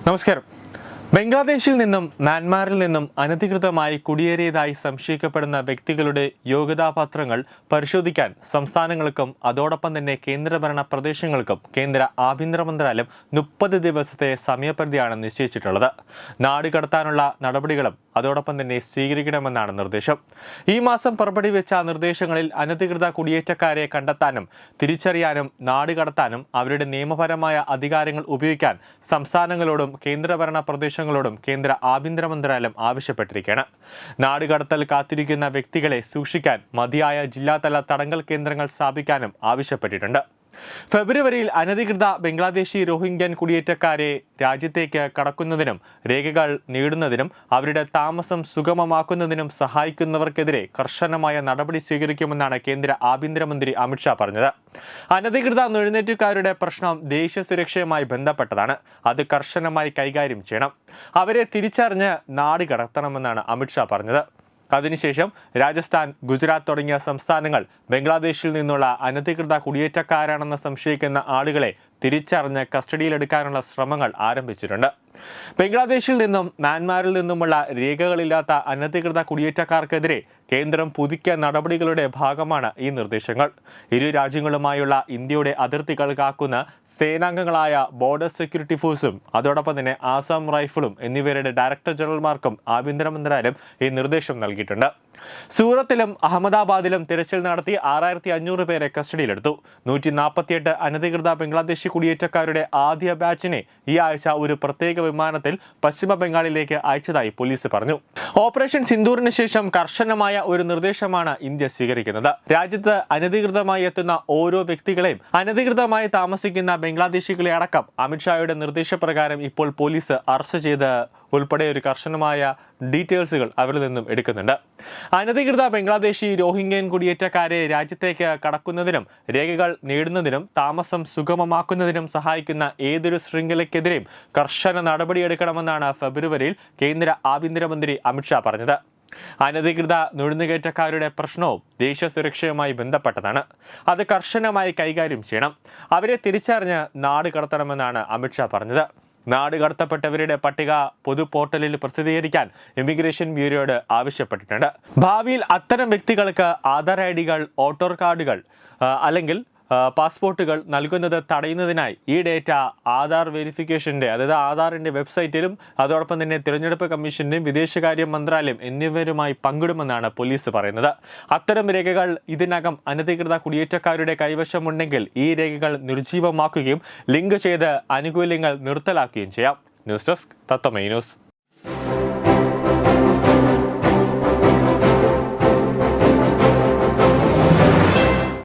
നമസ്കാരം ബംഗ്ലാദേശിൽ നിന്നും മ്യാൻമാറിൽ നിന്നും അനധികൃതമായി കുടിയേറിയതായി സംശയിക്കപ്പെടുന്ന വ്യക്തികളുടെ യോഗ്യതാപത്രങ്ങൾ പരിശോധിക്കാൻ സംസ്ഥാനങ്ങൾക്കും അതോടൊപ്പം തന്നെ കേന്ദ്രഭരണ പ്രദേശങ്ങൾക്കും കേന്ദ്ര ആഭ്യന്തര മന്ത്രാലയം മുപ്പത് ദിവസത്തെ സമയപരിധിയാണ് നിശ്ചയിച്ചിട്ടുള്ളത്. നാട് കടത്താനുള്ള നടപടികളും അതോടൊപ്പം തന്നെ സ്വീകരിക്കണമെന്നാണ് നിർദ്ദേശം. ഈ മാസം പുറപ്പെടുവിച്ച നിർദ്ദേശങ്ങളിൽ അനധികൃത കുടിയേറ്റക്കാരെ കണ്ടെത്താനും തിരിച്ചറിയാനും നാട് കടത്താനും അവരുടെ നിയമപരമായ അധികാരങ്ങൾ ഉപയോഗിക്കാൻ സംസ്ഥാനങ്ങളോടും കേന്ദ്രഭരണ പ്രദേശങ്ങളോടും കേന്ദ്ര ആഭ്യന്തര മന്ത്രാലയം ആവശ്യപ്പെട്ടിരിക്കുകയാണ്. നാടുകടത്തൽ കാത്തിരിക്കുന്ന വ്യക്തികളെ സൂക്ഷിക്കാൻ മതിയായ ജില്ലാതല തടങ്കൽ കേന്ദ്രങ്ങൾ സ്ഥാപിക്കാനും ആവശ്യപ്പെട്ടിട്ടുണ്ട്. ഫെബ്രുവരിയിൽ അനധികൃത ബംഗ്ലാദേശി റോഹിംഗ്യൻ കുടിയേറ്റക്കാരെ രാജ്യത്തേക്ക് കടക്കുന്നതിനും രേഖകൾ നേടുന്നതിനും അവരുടെ താമസം സുഗമമാക്കുന്നതിനും സഹായിക്കുന്നവർക്കെതിരെ കർശനമായ നടപടി സ്വീകരിക്കുമെന്നാണ് കേന്ദ്ര ആഭ്യന്തരമന്ത്രി അമിത്ഷാ പറഞ്ഞത്. അനധികൃത നുഴഞ്ഞേറ്റുകാരുടെ പ്രശ്നം ദേശീയ സുരക്ഷയുമായി ബന്ധപ്പെട്ടതാണ്. അത് കർശനമായി കൈകാര്യം ചെയ്യണം. അവരെ തിരിച്ചറിഞ്ഞ് നാട് കടത്തണമെന്നാണ് അമിത്ഷാ പറഞ്ഞത്. അതിനുശേഷം രാജസ്ഥാൻ ഗുജറാത്ത് തുടങ്ങിയ സംസ്ഥാനങ്ങൾ ബംഗ്ലാദേശിൽ നിന്നുള്ള അനധികൃത കുടിയേറ്റക്കാരാണെന്ന് സംശയിക്കുന്ന ആളുകളെ തിരിച്ചറിഞ്ഞ് കസ്റ്റഡിയിലെടുക്കാനുള്ള ശ്രമങ്ങൾ ആരംഭിച്ചിട്ടുണ്ട്. ബംഗ്ലാദേശിൽ നിന്നും മ്യാൻമാറിൽ നിന്നുമുള്ള രേഖകളില്ലാത്ത അനധികൃത കുടിയേറ്റക്കാർക്കെതിരെ കേന്ദ്രം പുതുക്കിയ നടപടികളുടെ ഭാഗമാണ് ഈ നിർദ്ദേശങ്ങൾ. ഇരു രാജ്യങ്ങളുമായുള്ള ഇന്ത്യയുടെ അതിർത്തികൾ കാക്കുന്ന സേനാംഗങ്ങളായ ബോർഡർ സെക്യൂരിറ്റി ഫോഴ്സും അതോടൊപ്പം തന്നെ ആസാം റൈഫിളും എന്നിവരുടെ ഡയറക്ടർ ജനറൽമാർക്കും ആഭ്യന്തര മന്ത്രാലയം ഈ നിർദ്ദേശം നൽകിയിട്ടുണ്ട്. സൂറത്തിലും അഹമ്മദാബാദിലും തിരച്ചിൽ നടത്തി ആറായിരത്തി അഞ്ഞൂറ് പേരെ കസ്റ്റഡിയിലെടുത്തു. നൂറ്റി നാൽപ്പത്തിയെട്ട് അനധികൃത ബംഗ്ലാദേശി കുടിയേറ്റക്കാരുടെ ആദ്യ ബാച്ചിനെ ഈ ആഴ്ച ഒരു പ്രത്യേക വിമാനത്തിൽ പശ്ചിമ ബംഗാളിലേക്ക് അയച്ചതായി പോലീസ് പറഞ്ഞു. ഓപ്പറേഷൻ സിന്ദൂറിന് ശേഷം കർശനമായ ഒരു നിർദ്ദേശമാണ് ഇന്ത്യ സ്വീകരിക്കുന്നത്. രാജ്യത്ത് അനധികൃതമായി എത്തുന്ന ഓരോ വ്യക്തികളെയും അനധികൃതമായി താമസിക്കുന്ന ബംഗ്ലാദേശികളെ അടക്കം അമിത്ഷായുടെ നിർദ്ദേശപ്രകാരം ഇപ്പോൾ പോലീസ് അറസ്റ്റ് ചെയ്ത് ഉൾപ്പെടെ ഒരു കർശനമായ ഡീറ്റെയിൽസുകൾ അവരിൽ നിന്നും എടുക്കുന്നുണ്ട്. അനധികൃത ബംഗ്ലാദേശി രോഹിംഗ്യൻ കുടിയേറ്റക്കാരെ രാജ്യത്തേക്ക് കടക്കുന്നതിനും രേഖകൾ നേടുന്നതിനും താമസം സുഗമമാക്കുന്നതിനും സഹായിക്കുന്ന ഏതൊരു ശൃംഖലയ്ക്കെതിരെയും കർശന നടപടിയെടുക്കണമെന്നാണ് ഫെബ്രുവരിയിൽ കേന്ദ്ര ആഭ്യന്തരമന്ത്രി അമിത്ഷാ പറഞ്ഞത്. അനധികൃത നുഴഞ്ഞുകയറ്റക്കാരുടെ പ്രശ്നവും ദേശീയ സുരക്ഷയുമായി ബന്ധപ്പെട്ടതാണ്. അത് കർശനമായി കൈകാര്യം ചെയ്യണം. അവരെ തിരിച്ചറിഞ്ഞ് നാട് കടത്തണമെന്നാണ് അമിത്ഷാ പറഞ്ഞത്. നാട് കടത്തപ്പെട്ടവരുടെ പട്ടിക പൊതു പോർട്ടലിൽ പ്രസിദ്ധീകരിക്കാൻ ഇമിഗ്രേഷൻ ബ്യൂറോയോട് ആവശ്യപ്പെട്ടിട്ടുണ്ട്. ഭാവിയിൽ അത്തരം വ്യക്തികൾക്ക് ആധാർ ഐ ഡികൾ വോട്ടർ കാർഡുകൾ അല്ലെങ്കിൽ പാസ്പോർട്ടുകൾ നൽകുന്നത് തടയുന്നതിനായി ഈ ഡേറ്റ ആധാർ വെരിഫിക്കേഷന്റെ അതായത് ആധാറിന്റെ വെബ്സൈറ്റിലും അതോടൊപ്പം തന്നെ തിരഞ്ഞെടുപ്പ് കമ്മീഷന്റെയും വിദേശകാര്യ മന്ത്രാലയം എന്നിവരുമായി പങ്കിടുമെന്നാണ് പോലീസ് പറയുന്നത്. അത്തരം രേഖകൾ ഇതിനകം അനധികൃത കുടിയേറ്റക്കാരുടെ കൈവശമുണ്ടെങ്കിൽ ഈ രേഖകൾ നിർജീവമാക്കുകയും ലിങ്ക് ചെയ്ത് ആനുകൂല്യങ്ങൾ നിർത്തലാക്കുകയും ചെയ്യാം. ന്യൂസ് ഡെസ്ക് തത്തമൈ ന്യൂസ്.